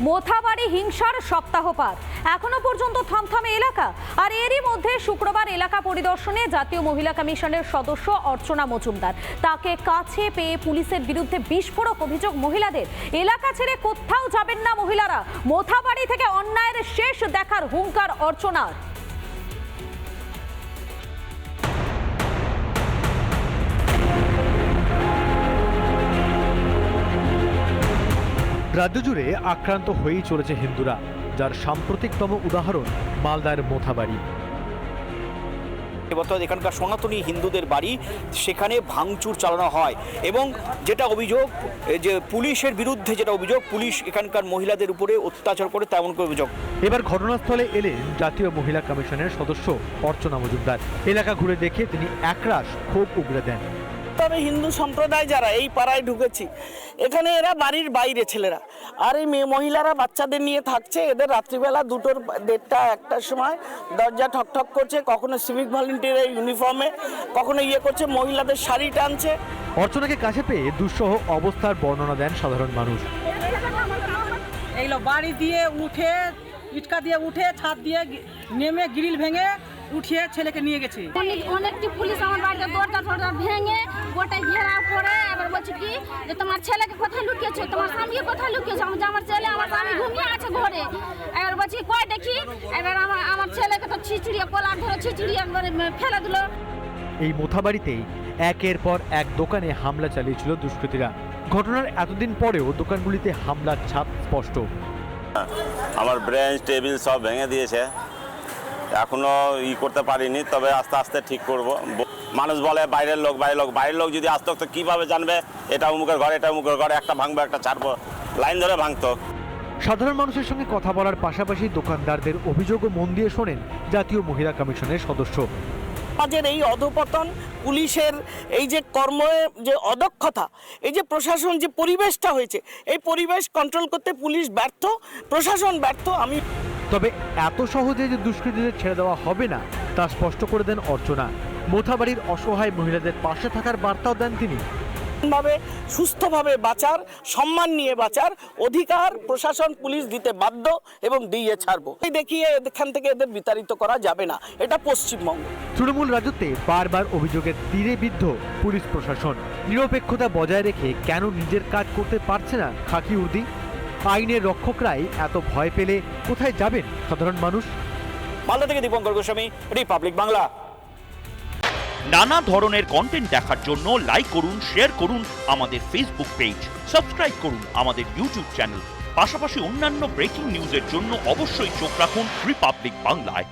মোথাবাড়ি হিংসার সপ্তাহ পার এখনও পর্যন্ত থমথমে এলাকা। আর এরই মধ্যে শুক্রবার এলাকা পরিদর্শনে জাতীয় মহিলা কমিশনের সদস্য অর্চনা মজুমদার। তাকে কাছে পেয়ে পুলিশের বিরুদ্ধে বিস্ফোরক অভিযোগ মহিলাদের। এলাকা ছেড়ে কোথাও যাবেন না মহিলারা। মোথাবাড়ি থেকে অন্যায়ের শেষ দেখার হুঙ্কার অর্চনার। রাজ্য জুড়ে আক্রান্ত হয়েই চলেছে হিন্দুরা যার সাম্প্রতিকতম উদাহরণ মালদার মোথাবাড়ি। অর্থাৎ এখানকার সনাতনী হিন্দুদের বাড়ি সেখানে ভাঙচুর চালানো হয়। এবং যেটা অভিযোগ যে পুলিশের বিরুদ্ধে যেটা অভিযোগ পুলিশ এখানকার মহিলাদের উপরে অত্যাচার করে তেমন করে অভিযোগ। এবার ঘটনাস্থলে এলেন জাতীয় মহিলা কমিশনের সদস্য অর্চনা মজুমদার। এলাকা ঘুরে দেখে তিনি একরাশ ক্ষোভ উগড়ে দেন। তবে হিন্দু সম্প্রদায় যারা এই পাড়ায় ঢুকেছি এখানে এরা বাড়ির বাইরে ছেলেরা। আর এই মেয়ে মহিলারা বাচ্চাদের নিয়ে থাকছে এদের রাত্রিবেলা দুটোর দেড়টা একটার সময় দরজা ঠকঠক করছে কখনো সিভিক ভলেন্টিয়ারের ইউনিফর্মে কখনো ইয়ে করছে মহিলাদের শাড়ি টানছে। অর্চনাকে কাছে পেয়ে দুঃসহ অবস্থার বর্ণনা দেন সাধারণ মানুষ। এইগুলো বাড়ি দিয়ে উঠে ইটকা দিয়ে উঠে ছাদ দিয়ে নেমে গ্রিল ভেঙে উঠিয়ে ছেলেকে নিয়ে গেছে। অনেক অনেকটি পুলিশ আমার বাড়িতে দরজা টরজা ভেঙে গোটায় ঘেরা করে এবার বলছে কি যে তোমার ছেলেকে কোথায় লুকিয়েছো? তোমার স্বামীকে কোথায় লুকিয়েছো? আমি যে আমার ছেলে আমার স্বামী ঘুমিয়ে আছে ঘরে। এবার বলছি কই দেখি? এবার আমার আমার ছেলেকে তো ছিচড়িয়ে কলার ধরে ছিচড়িয়ে একবারে ফেলে দিল। এই মোথাবাড়িতেই একের পর এক দোকানে হামলা চালিয়েছিল দুষ্কৃতীরা। ঘটনার এতদিন পরেও দোকানগুলিতে হামলার ছাপ স্পষ্ট। আমার ব্রেঞ্চ টেবিল সব ভেঙে দিয়েছে। এখনও ই করতে পারিনি তবে আস্তে আস্তে ঠিক করব। মানুষ বলে বাইরের লোক বাইরের লোক বাইরের লোক যদি আসতো তো কীভাবে জানবে? এটা অমুকের ঘর এটা অমুকের ঘরে একটা ভাঙবো একটা ছাড়বো। লাইন ধরে ভাঙতো। সাধারণ মানুষের সঙ্গে কথা বলার পাশাপাশি দোকানদারদের অভিযোগও মন দিয়ে শোনেন জাতীয় মহিলা কমিশনের সদস্য। সমাজের এই অধপতন পুলিশের এই যে কর্ম যে অদক্ষতা এই যে প্রশাসন যে পরিবেশটা হয়েছে এই পরিবেশ কন্ট্রোল করতে পুলিশ ব্যর্থ প্রশাসন ব্যর্থ আমি তবে এত সহজে যে দুষ্কৃতীদের ছেড়ে দেওয়া হবে না তা স্পষ্ট করে দেন অর্চনা। মোথাবাড়ির অসহায় মহিলাদের পাশে থাকার বার্তাও দেন তিনি। ভাবে সুস্থভাবে বাঁচার সম্মান নিয়ে বাঁচার অধিকার প্রশাসন পুলিশ দিতে বাধ্য এবং দিয়ে ছাড়বো। এই দেখিয়ে এখান থেকে এদের বিতাড়িত করা যাবে না। এটা পশ্চিমবঙ্গ। তৃণমূল রাজত্বে বারবার অভিযোগের তীরে বিদ্ধ পুলিশ প্রশাসন। নিরপেক্ষতা বজায় রেখে কেন নিজের কাজ করতে পারছে না খাকি উর্দি আইনের রক্ষকরাই এত ভয় পেলে কোথায় যাবেন সাধারণ মানুষ? মালদা থেকে দীপঙ্কর গোস্বামী রিপাবলিক বাংলা। নানা ধরনের কন্টেন্ট দেখার জন্য লাইক করুন শেয়ার করুন আমাদের ফেসবুক পেজ সাবস্ক্রাইব করুন আমাদের ইউটিউব চ্যানেল পাশাপাশি অন্যান্য ব্রেকিং নিউজের জন্য অবশ্যই চোখ রাখুন রিপাবলিক বাংলায়